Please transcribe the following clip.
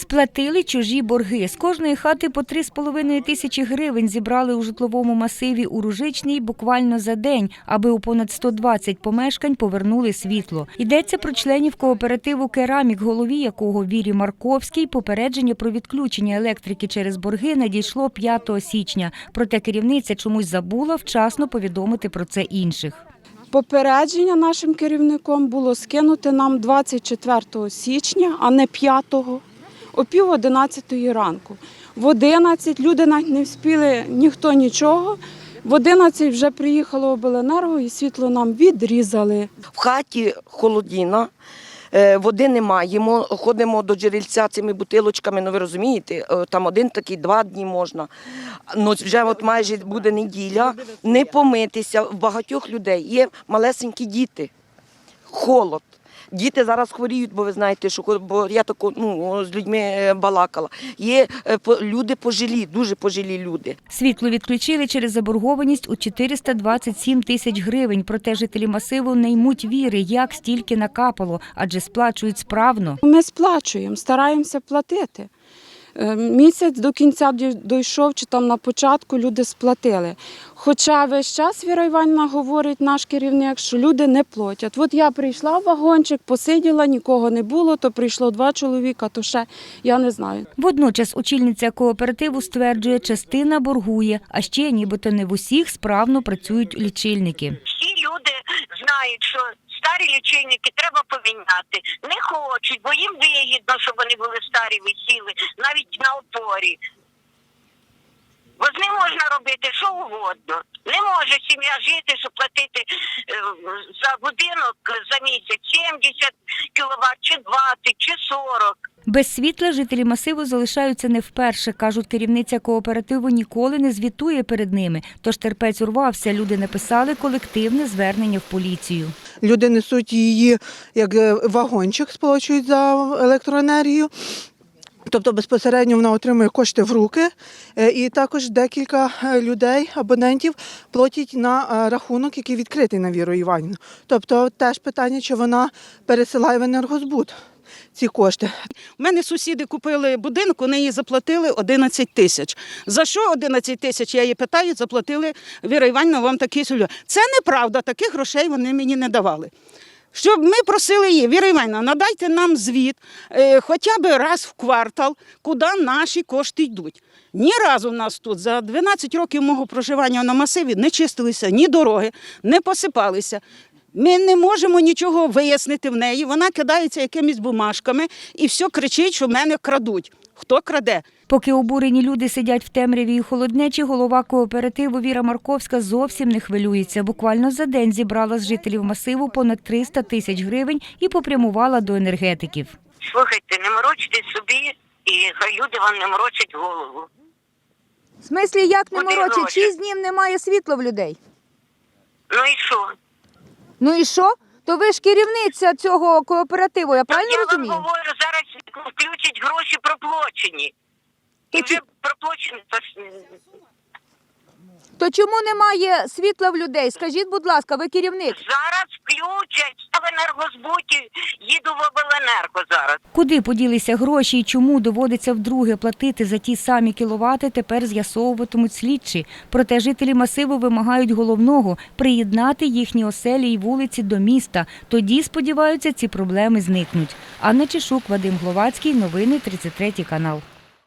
Сплатили чужі борги. З кожної хати по 3,5 тисячі гривень зібрали у житловому масиві у Ружичній буквально за день, аби у понад 120 помешкань повернули світло. Йдеться про членів кооперативу «Керамік», голові якого Вірі Марковській попередження про відключення електрики через борги надійшло 5 січня. Проте керівниця чомусь забула вчасно повідомити про це інших. Попередження нашим керівником було скинути нам 24 січня, а не 5 о пів 11 ранку. В 11 люди навіть не вспіли ніхто нічого. В 11 вже приїхало обленерго і світло нам відрізали. В хаті холодіна, е, води не маємо, ходимо до джерельця цими бутилочками, ну ви розумієте, е, там один такий, два дні можна. Ну, вже от майже буде неділя, не помитися. В багатьох людей є малесенькі діти, холод. Діти зараз хворіють, бо ви знаєте, що бо я тако ну, з людьми е, балакала. Є е, по- люди пожилі, дуже пожилі люди. Світло відключили через заборгованість у 427 тисяч гривень. Проте жителі масиву не ймуть віри, як стільки накапало, адже сплачують справно. Ми сплачуємо, стараємося платити. Е, Місяць до кінця дій- дійшов, чи там на початку люди сплатили. Хоча весь час Віра Іванівна говорить, наш керівник, що люди не платять. От я прийшла в вагончик, посиділа, нікого не було, то прийшло два чоловіка, то ще я не знаю. Водночас очільниця кооперативу стверджує, частина боргує, а ще нібито не в усіх справно працюють лічильники. всі люди знають, що старі лічильники треба поміняти. Не хочуть, бо їм вигідно, щоб вони були старі, висіли, навіть на опорі. Бо з ним можна робити що угодно. Не може сім'я жити, щоб платити е, за будинок за місяць 70 кВт, чи 20, чи 40. Без світла жителі масиву залишаються не вперше. кажуть, керівниця кооперативу ніколи не звітує перед ними. Тож терпець урвався. Люди написали колективне звернення в поліцію. Люди несуть її як е, вагончик, сплачують за електроенергію. Тобто безпосередньо вона отримує кошти в руки, Е, і також декілька е, людей, абонентів, платять на рахунок, який відкритий на Віру Іванівну. Тобто теж питання, чи вона пересилає в енергозбут ці кошти. У мене сусіди купили будинок, вони її заплатили 11 тисяч. За що 11 тисяч? Я її питаю, заплатили Віра Іванівна, вам такі сольо. Це неправда, таких грошей вони мені не давали. Щоб ми просили її, Віра Іванівна, надайте нам звіт е, хоча б раз в квартал, куди наші кошти йдуть. Ні разу в нас тут за 12 років мого проживання на масиві не чистилися ні дороги, не посипалися. Ми не можемо нічого вияснити в неї. Вона кидається якимись бумажками і все кричить, що мене крадуть. Хто краде? Поки обурені люди сидять в темряві і холоднечі, голова кооперативу Віра Марковська зовсім не хвилюється. Буквально за день зібрала з жителів масиву понад 300 тисяч гривень і попрямувала до енергетиків. Слухайте, не морочте собі, і хай люди вам не морочать голову. В смислі, як не Куди морочить? гроші? Шість днів немає світла в людей. Ну і що? Ну і що? То ви ж керівниця цього кооперативу, я правильно я розумію? вам говорю, зараз включать гроші проплочені. І вже проплачені. То чому немає світла в людей? Скажіть, будь ласка, ви керівник. Зараз включать. Я в енергозбуті їду в обленерго зараз. Куди поділися гроші і чому доводиться вдруге платити за ті самі кіловати, тепер з'ясовуватимуть слідчі. Проте жителі масиву вимагають головного приєднати їхні оселі і вулиці до міста. Тоді, сподіваються, ці проблеми зникнуть. Анна Чешук, Вадим Гловацький, новини 33 канал.